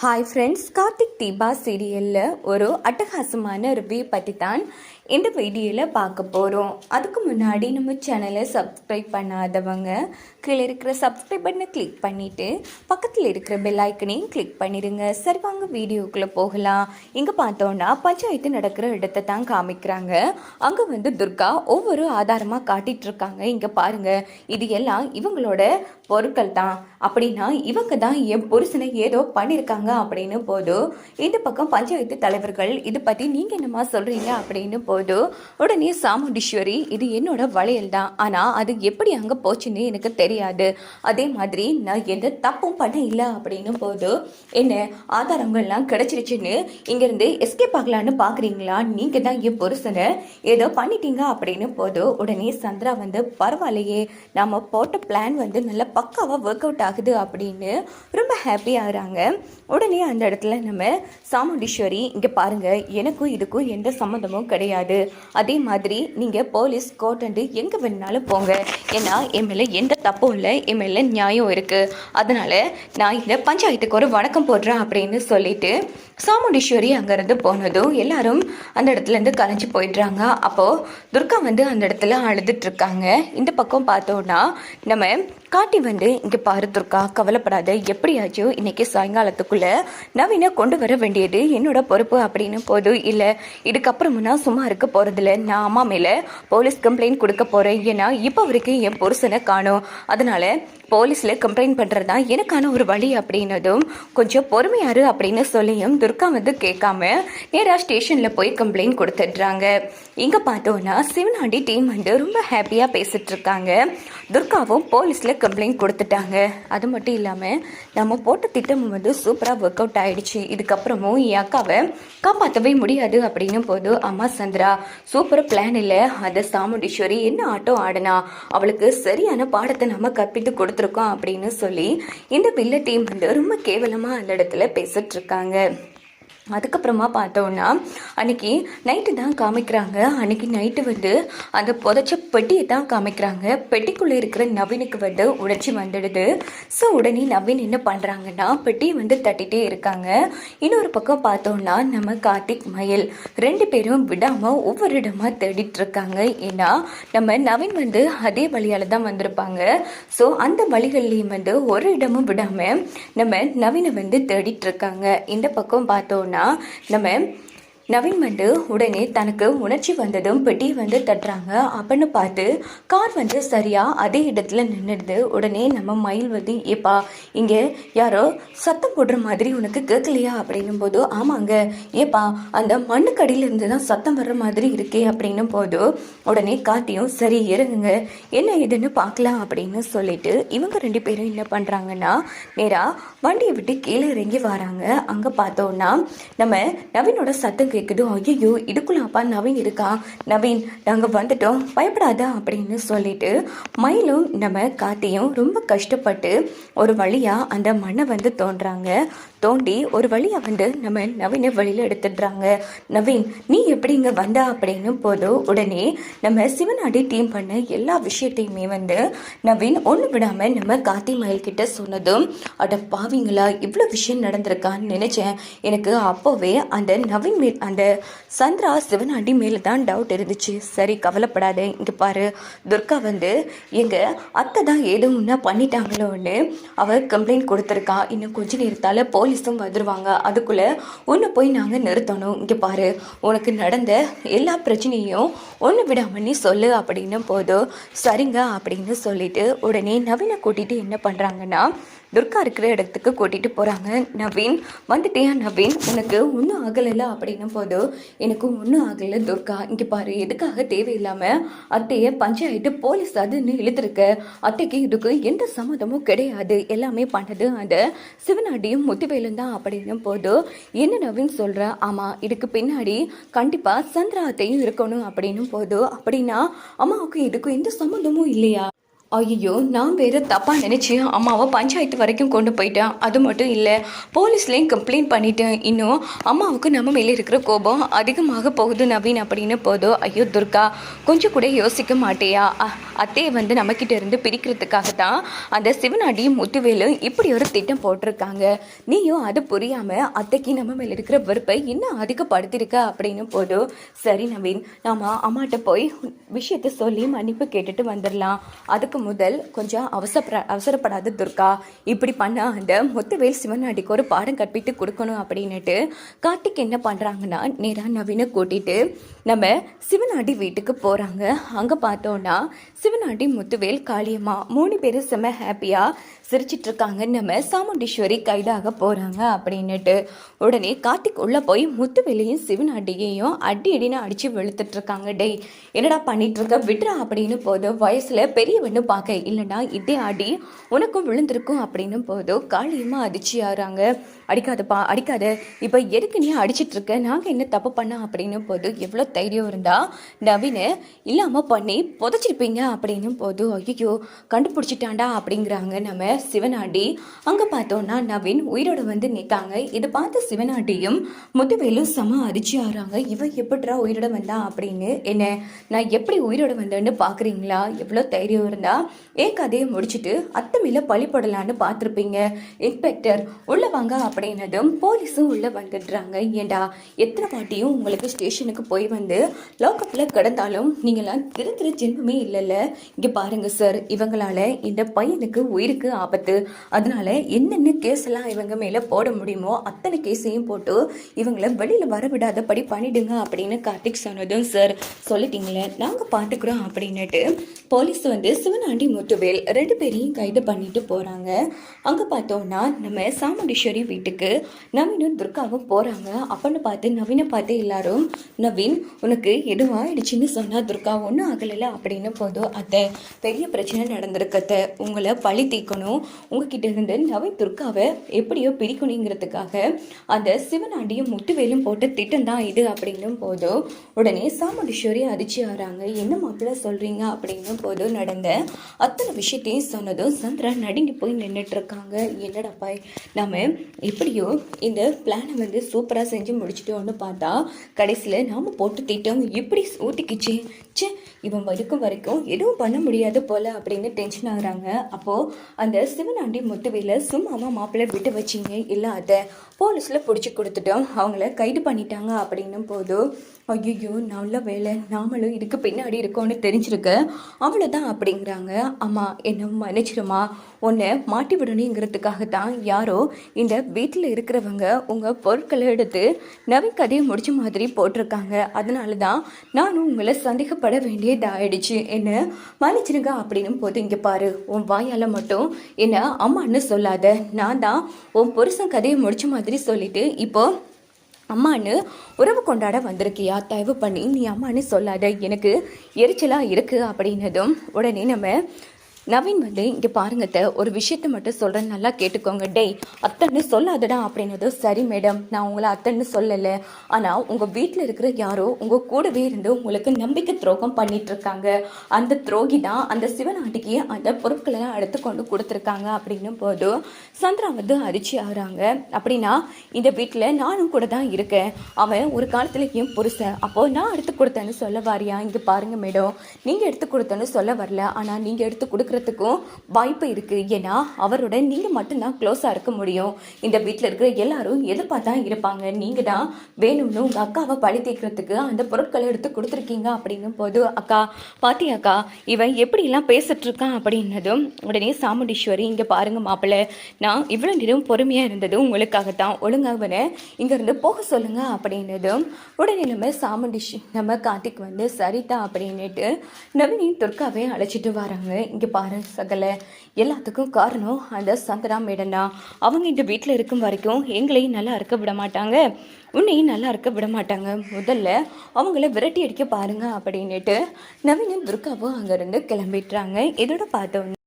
Hi friends Karthik Deepa சீரியலில் ஒரு அட்டகாசமான ரிவ்யூ பற்றி தான் இந்த வீடியோவில் பார்க்க போகிறோம் அதுக்கு முன்னாடி நம்ம சேனலை சப்ஸ்கிரைப் பண்ணாதவங்க கீழே இருக்கிற சப்ஸ்கிரைப் பட்டனை கிளிக் பண்ணிவிட்டு பக்கத்தில் இருக்கிற பெல் ஐக்கனையும் கிளிக் பண்ணிடுங்க சரி வாங்க வீடியோக்குள்ளே போகலாம். இங்கே பார்த்தோன்னா பஞ்சாயத்து நடக்கிற இடத்தை தான் காமிக்கிறாங்க. அங்கே வந்து துர்கா ஒவ்வொரு ஆதாரமாக காட்டிகிட்ருக்காங்க இங்கே பாருங்கள் இது எல்லாம் இவங்களோட பொருட்கள் தான். அப்படின்னா இவங்க தான் என் புருஷனை ஏதோ பண்ணியிருக்காங்க அப்படின்னு போதும். இந்த பக்கம் பஞ்சாயத்து தலைவர்கள் இதை பற்றி நீங்கள் என்னம்மா சொல்கிறீங்க அப்படின்னு போது உடனே சாமுண்டீஸ்வரி இது என்னோட வளையல் தான். ஆனால் அது எப்படி அங்கே போச்சுன்னு எனக்கு தெரியாது. அதே மாதிரி நான் எந்த தப்பும் பண்ண இல்லை அப்படின்னு போது என்ன ஆதாரங்கள்லாம் கிடச்சிருச்சுன்னு இங்கேருந்து எஸ்கேப் ஆகலான்னு பார்க்குறீங்களா நீங்கள் தான் என் புருஷனை ஏதோ பண்ணிட்டீங்க அப்படின்னு போது உடனே சந்திரா வந்து பரவாயில்லையே நம்ம போட்ட பிளான் வந்து நல்ல பக்காவாக ஒர்க் அவுட் ஆகுது அப்படின்னு ரொம்ப ஹாப்பி ஆகுறாங்க. உடனே அந்த இடத்துல நம்ம சாமுண்டீஸ்வரி இங்கே பாருங்கள் எனக்கும் இதுக்கும் எந்த சம்மந்தமும் கிடையாது. அதே மாதிரி நீங்கள் போலீஸ் கோர்ட்டு எங்கே வேணுனாலும் போங்க. ஏன்னா என் மேலே எந்த தப்பும் இல்லை. என் மேலே நியாயம் இருக்குது அதனால் நான் இந்த பஞ்சாயத்துக்கு ஒரு வணக்கம் போடுறேன் அப்படின்னு சொல்லிட்டு சாமுண்டீஸ்வரி அங்கேருந்து போனதும் எல்லாரும் அந்த இடத்துலேருந்து கலைஞ்சு போயிடுறாங்க. அப்போது துர்கா வந்து அந்த இடத்துல அழுதுட்டு இருக்காங்க. இந்த பக்கம் பார்த்தோன்னா நம்ம காட்டி வந்து இங்கே பாரு துர்கா கவலைப்படாத. எப்படியாச்சும் இன்னைக்கு சாயங்காலத்துக்குள்ளே நவீனை கொண்டு வர வேண்டியது என்னோட பொறுப்பு அப்படின்னு போதும் இல்லை. இதுக்கப்புறமும் நான் சும்மா இருக்க போகிறதில்ல நான் அம்மா மேலே போலீஸ் கம்ப்ளைண்ட் கொடுக்க போகிறேன் ஏன்னா இப்போ வரைக்கும் என் புருஷனை காணும். அதனால போலீஸில் கம்ப்ளைண்ட் பண்ணுறது தான் எனக்கான ஒரு வழி அப்படின்னதும் கொஞ்சம் பொறுமையாரு அப்படின்னு சொல்லியும் துர்கா வந்து கேட்காம நேராக ஸ்டேஷனில் போய் கம்ப்ளைண்ட் கொடுத்துட்றாங்க. இங்கே பார்த்தோன்னா சிவனாண்டி டீம் வந்து ரொம்ப ஹாப்பியாக பேசிகிட்ருக்காங்க இருக்காங்க. துர்காவும் போலீஸில் கம்ப்ளைண்ட் கொடுத்துட்டாங்க. அது மட்டும் இல்லாமல் நம்ம போட்ட திட்டம் வந்து சூப்பராக ஒர்க் அவுட் ஆகிடுச்சு இதுக்கப்புறமும் என் அக்காவை காப்பாற்றவே முடியாது அப்படின்னும் போது அம்மா சந்திரா சூப்பர் பிளான் இல்லை. அதை சாமுண்டீஸ்வரி என்ன ஆட்டம் ஆடினா அவளுக்கு சரியான பாடத்தை நம்ம கற்பித்து கொடுத்துருக்கோம் அப்படின்னு சொல்லி இந்த வில்ல டீம் வந்து ரொம்ப கேவலமாக அந்த இடத்துல பேசிட்டு இருக்காங்க. அதுக்கப்புறமா பார்த்தோன்னா அன்னைக்கு நைட்டு தான் காமிக்கிறாங்க. அன்னைக்கு நைட்டு வந்து அந்த புதைச்ச பெட்டியை தான் காமிக்கிறாங்க. பெட்டிக்குள்ளே இருக்கிற நவீனுக்கு வந்து உணர்ச்சி வந்துடுது. ஸோ உடனே நவீன் என்ன பண்ணுறாங்கன்னா பெட்டியை வந்து தட்டிகிட்டே இருக்காங்க. இன்னொரு பக்கம் பார்த்தோன்னா நம்ம கார்த்திக் மயில் ரெண்டு பேரும் விடாமல் ஒவ்வொரு இடமா தேடிட்டு இருக்காங்க. ஏன்னா நம்ம நவீன் வந்து அதே வழியால் தான் வந்திருப்பாங்க. ஸோ அந்த வழிகள்லேயும் வந்து ஒரு இடமும் விடாமல் நம்ம நவீனை வந்து தேடிட்டு இருக்காங்க. இந்த பக்கம் பார்த்தோன்னா நம்ம நவீன் வந்து உடனே தனக்கு உணர்ச்சி வந்ததும் பெட்டி வந்து தட்டுறாங்க. அப்படின்னு பார்த்து கார் வந்து சரியாக அதே இடத்துல நின்றுடுது உடனே நம்ம மயில் வந்து ஏப்பா இங்கே யாரோ சத்தம் போடுற மாதிரி உனக்கு கேட்கலையா? அப்படின்னும் போது ஆமாங்க. ஏப்பா அந்த மண்ணுக்கடியில இருந்து தான் சத்தம் வர்ற மாதிரி இருக்கே அப்படின்னும் போது உடனே காட்டியும் சரி இறங்குங்க. என்ன இதுன்னு பார்க்கலாம் அப்படின்னு சொல்லிட்டு இவங்க ரெண்டு பேரும் என்ன பண்ணுறாங்கன்னா நேராக வண்டியை விட்டு கீழே இறங்கி வராங்க. அங்கே பார்த்தோன்னா நம்ம நவீனோட சத்தம் கேட்குது ஐயோ இதுக்குள்ள அப்பா நவீன் இருக்கா? நவீன் நாங்கள் வந்துட்டோம் பயப்படாத அப்படின்னு சொல்லிட்டு மயிலும் நம்ம காத்தியும் ரொம்ப கஷ்டப்பட்டு ஒரு வழியாக அந்த மண்ணை வந்து தோன்றாங்க தோண்டி ஒரு வழியாக வந்து நம்ம நவீனை வழியில் எடுத்துடுறாங்க. நவீன் நீ எப்படி இங்கே வந்தா அப்படின்னு போதும் உடனே நம்ம சிவனாடி டீம் பண்ண எல்லா விஷயத்தையுமே வந்து நவீன் ஒன்று விடாமல் நம்ம கார்த்தி மயில் கிட்ட சொன்னதும் அட பாவிங்களா இவ்வளோ விஷயம் நடந்திருக்கான்னு நினச்சேன். எனக்கு அப்போவே அந்த நவீன் மே அந்த சந்திரா சிவனாண்டி மேலே தான் டவுட் இருந்துச்சு. சரி கவலைப்படாத. இங்கே பாரு. துர்கா வந்து எங்கள் அத்தை தான் ஏதோ ஒன்றா பண்ணிட்டாங்களோன்னு அவர் கம்ப்ளைண்ட் கொடுத்துருக்கா. இன்னும் கொஞ்ச நேரத்தால் போலீஸும் வந்துடுவாங்க அதுக்குள்ளே ஒன்று போய் நாங்கள் நிறுத்தணும். இங்கே பாரு உனக்கு நடந்த எல்லா பிரச்சனையும் ஒன்று விடாம நீ சொல்லு அப்படின்னு போதும் சரிங்க அப்படின்னு சொல்லிட்டு உடனே நவீனை கூட்டிகிட்டு என்ன பண்ணுறாங்கன்னா துர்கா இருக்கிற இடத்துக்கு கூட்டிகிட்டு போகிறாங்க நவீன் வந்துட்டியா நவீன்? உனக்கு ஒன்றும் ஆகலைல? அப்படின்னும் போது எனக்கு ஒன்றும் ஆகலை துர்கா. இங்கே பாரு எதுக்காக தேவையில்லாமல் அத்தையை பஞ்சாயத்து போலீஸ் அதுன்னு இழுத்துருக்க. அத்தைக்கு இதுக்கு எந்த சம்மதமும் கிடையாது. எல்லாமே பண்ணது அந்த சிவனாடியும் முத்துவேலும் தான் அப்படின்னும் போது என்ன நவீன் சொல்கிற ஆமாம் இதுக்கு பின்னாடி கண்டிப்பாக சந்திரா அத்தையும் இருக்கணும் அப்படின்னும் போது அப்படின்னா அம்மாவுக்கு இதுக்கு எந்த சம்மந்தமும் இல்லையா? ஐயோ நான் வேற தப்பாக நினச்சி அம்மாவை பஞ்சாயத்து வரைக்கும் கொண்டு போயிட்டேன். அது மட்டும் இல்லை போலீஸ்லேயும் கம்ப்ளைண்ட் பண்ணிட்டேன். இன்னும் அம்மாவுக்கு நம்ம மேலே இருக்கிற கோபம் அதிகமாக போகுது நவீன் அப்படின்னு போதும் ஐயோ துர்கா கொஞ்சம் கூட யோசிக்க மாட்டேயா? அத்தையை வந்து நம்மக்கிட்ட இருந்து பிரிக்கிறதுக்காக தான் அந்த சிவனாடியும் முத்துவேலும் இப்படி ஒரு திட்டம் போட்டிருக்காங்க. நீயும் அது புரியாமல் அத்தைக்கு நம்ம மேலே இருக்கிற வெறுப்பை இன்னும் அதிகப்படுத்திருக்க அப்படின்னு போதும் சரி நவீன் நாம் அம்மாட்ட போய் விஷயத்தை சொல்லி மன்னிப்பு கேட்டுட்டு வந்துடலாம். அதுக்கு முதல் கொஞ்சம் அவசர அவசரப்படாத துர்கா இப்படி பண்ணால் அந்த முத்துவேல் சிவனாடிக்கு ஒரு பாடம் கற்பித்து கொடுக்கணும் அப்படின்னுட்டு கார்த்திக் என்ன பண்ணுறாங்கன்னா நேராக நவீனை கூட்டிட்டு நம்ம சிவனாடி வீட்டுக்கு போகிறாங்க அங்கே பார்த்தோன்னா சிவனாடி முத்துவேல் காளியம்மா மூணு பேரும் செம்ம ஹாப்பியாக சிரிச்சிட்டு இருக்காங்க நம்ம சாமுண்டீஸ்வரி கைதாக போகிறாங்க அப்படின்னுட்டு உடனே கார்த்திக் உள்ளே போய் முத்துவேலையும் சிவனாட்டியையும் அடி அடின்னு அடித்து வெளுத்துட்டு இருக்காங்க டேய் என்னடா பண்ணிட்டு இருக்க விட்றா அப்படின்னு போது வயசில் பெரியவன்னு பார்க்க இல்லைன்னா இதே அடி உனக்கும் விழுந்திருக்கும் அப்படின்னு போது காளியம்மா அதிர்ச்சி ஆறாங்க அடிக்காதப்பா அடிக்காத. இப்போ எதுக்கு நீ அடிச்சிட்டு இருக்க நாங்கள் என்ன தப்பு பண்ண? அப்படின்னு போது எவ்வளோ தைரியம் இருந்தால் நவீனை இல்லாமல் பண்ணி புதைச்சிருப்பீங்க அப்படின்னு போது ஐயோ கண்டுபிடிச்சிட்டாண்டா அப்படிங்கிறாங்க நம்ம சிவனாண்டி. அங்கே பார்த்தோன்னா நவீன் உயிரோட வந்து நிற்காங்க. இதை பார்த்து சிவனாண்டியும் முத்துவேலும் செம அதிர்ச்சி ஆகிறாங்க. இவன் எப்படிரா உயிரோட வந்தா அப்படின்னு. என்ன நான் எப்படி உயிரோட வந்தேன்னு பார்க்குறீங்களா? எவ்வளோ தைரியம் இருந்தால் ஏன் கதையை முடிச்சுட்டு அத்தமையில் பழிப்படலான்னு பார்த்துருப்பீங்க. இன்ஸ்பெக்டர் உள்ளே வாங்க அப்படின்னதும் போலீஸும் உள்ளே வந்துடுறாங்க. ஏண்டா எத்தனை வாட்டியும் உங்களுக்கு ஸ்டேஷனுக்கு போய் வந்து லாக்கப்பில் கிடந்தாலும் நீங்களாம் திரு ஜென்மமே இல்லைல்ல. இங்கே பாருங்கள் சார் இவங்களால இந்த பையனுக்கு உயிருக்கு ஆபத்து அதனால என்னென்ன கேஸ் எல்லாம் இவங்க மேலே போட முடியுமோ அத்தனை கேஸையும் போட்டு இவங்களை வெளியில் வர விடாதபடி பண்ணிடுங்க அப்படின்னு கார்த்திக் சொன்னதும் சார் சொல்லிட்டீங்களே நாங்கள் பார்த்துக்குறோம் அப்படின்னுட்டு போலீஸ் வந்து சிவனாண்டி முத்துவேல் ரெண்டு பேரையும் கைது பண்ணிட்டு போகிறாங்க அங்கே பார்த்தோம்னா நம்ம சாமுண்டீஸ்வரி வீட்டுக்கு நவீனும் துர்காவும் போகிறாங்க அப்பன்னு பார்த்து நவீனை பார்த்து எல்லாரும் நவீன் உனக்கு எதுவும் ஆயிடுச்சுன்னு சொன்னா துர்கா ஒன்றும் ஆகலை அப்படின்னு போதும் அத்தை பெரிய பிரச்சனை நடந்திருக்கத்த உங்களை பழி தீர்க்கணும். உங்ககிட்ட இருந்து நவீன் துர்காவை எப்படியோ பிரிக்கணுங்கிறதுக்காக அந்த சிவனாண்டியும் முத்துவேலும் போட்ட திட்டம் தான் இது அப்படின்னும் போதும். உடனே சாமுண்டீஸ்வரி அதிர்ச்சி ஆறாங்க. என்ன மாப்பிள்ள சொல்றீங்க? அப்படின்னும் போதும் நடந்த அத்தனை விஷயத்தையும் சொன்னதும் சந்திரா நடுங்கி போய் நின்றுட்டு இருக்காங்க என்னடாப்பா நாம எப்படியோ இந்த பிளானை வந்து சூப்பராக செஞ்சு முடிச்சிட்டோம்னு பார்த்தா கடைசியில் நாம போட்டு திட்டம் இப்படி ஊத்திக்கிச்சு. ச்சே இவன் வரைக்கும் வரைக்கும் எதுவும் பண்ண முடியாது போல அப்படின்னு டென்ஷன் ஆகுறாங்க. அப்போ அந்த சிவனாண்டி முத்துவேல சும்மாமா மாப்பிள்ளை விட்டு வச்சிங்க இல்லை அதை போலீஸில் பிடிச்சி கொடுத்துட்டோம். அவங்கள கைது பண்ணிட்டாங்க அப்படின்னும் போதும் ஐயோ நல்ல வேலை நாமளும் இதுக்கு பின்னாடி இருக்கோம்னு தெரிஞ்சிருக்கு. அவ்வளோதான் அப்படிங்கிறாங்க. அம்மா என்ன மன்னிச்சிருமா உன்னை மாட்டி விடணுங்கிறதுக்காக தான் யாரோ இந்த வீட்டில் இருக்கிறவங்க உங்கள் பொருட்களை எடுத்து நவீன் கதையை முடிச்ச மாதிரி போட்டிருக்காங்க. அதனால தான் நானும் உங்களை சந்தேகப்பட வேண்டியதாயிடுச்சு என்ன மன்னிச்சிருங்க அப்படின்னும் போது இங்கே பாரு உன் வாயால் மட்டும் என்ன அம்மான்னு சொல்லாத. நான் தான் உன் புருஷன் கதையை முடிச்ச மாதிரி சொல்லிட்டு இப்போ அம்மான்னு உறவு கொண்டாட வந்திருக்கியா? தயவு பண்ணி நீ அம்மான்னு சொல்லாத. எனக்கு எரிச்சலாக இருக்குது அப்படின்னதும் உடனே நம்ம நவீன் வந்து இங்கே பாருங்க ஒரு விஷயத்த மட்டும் சொல்கிறேன் நல்லா கேட்டுக்கோங்க. டேய் அத்தன்னு சொல்லாதடா அப்படின்னதும் சரி மேடம் நான் உங்களை அத்தன்னு சொல்லலை. ஆனால் உங்கள் வீட்டில் இருக்கிற யாரோ உங்கள் கூடவே இருந்து உங்களுக்கு நம்பிக்கை துரோகம் பண்ணிகிட்ருக்காங்க அந்த துரோகி தான் அந்த சிவநாட்டிக்கு அந்த பொருட்களெல்லாம் எடுத்து கொண்டு கொடுத்துருக்காங்க அப்படின்னும் போது சந்திரா வந்து அரிச்சி ஆகிறாங்க. அப்படின்னா இந்த வீட்டில் நானும் கூட தான் இருக்கேன். அவன் ஒரு காலத்தில் என் புருஷன். அப்போது நான் எடுத்து கொடுத்தேன்னு சொல்ல வாரியா? இங்கே பாருங்கள் மேடம் நீங்கள் எடுத்து கொடுத்தேன்னு சொல்ல வரல. ஆனால் நீங்கள் எடுத்து கொடுக்கறதுக்கும் வாய்ப்பு இருக்குது ஏன்னா அவரோட நீங்கள் மட்டும்தான் க்ளோஸாக இருக்க முடியும். இந்த வீட்டில் இருக்கிற எல்லாரும் எதிர்பார்த்தா இருப்பாங்க. நீங்கள் தான் வேணும்னு உங்கள் அக்காவை பழி தீர்க்கிறதுக்கு அந்த பொருட்களை எடுத்து கொடுத்துருக்கீங்க அப்படின்னும் போது அக்கா பாத்தியாக்கா இவன் எப்படிலாம் பேசிட்ருக்கான் அப்படின்னதும் உடனே சாமுண்டீஸ்வரி இங்கே பாருங்கள் மாப்பிள்ளை நான் இவ்வளோ நேரம் பொறுமையாக இருந்தது உங்களுக்காகத்தான். ஒழுங்காவனை இங்கேருந்து போக சொல்லுங்கள் அப்படின்னதும் உடனே நம்ம சாமுண்டீஷ் நம்ம கார்த்திக் வந்து சரிதா அப்படின்னுட்டு நவீனி துர்காவே அழைச்சிட்டு வராங்க. இங்கே பாரு சகல. எல்லாத்துக்கும் காரணம் அந்த சங்கரா மேடம் தான் அவங்க இந்த வீட்டில் இருக்கும் வரைக்கும் எங்களையும் நல்லா இருக்க விட மாட்டாங்க. உன்னையும் நல்லா இருக்க விட மாட்டாங்க. முதல்ல அவங்கள விரட்டி அடிக்க பாருங்க அப்படின்னுட்டு நவீன துர்காவும் அங்கேருந்து கிளம்பிட்டுறாங்க இதோட பார்த்தோன்னே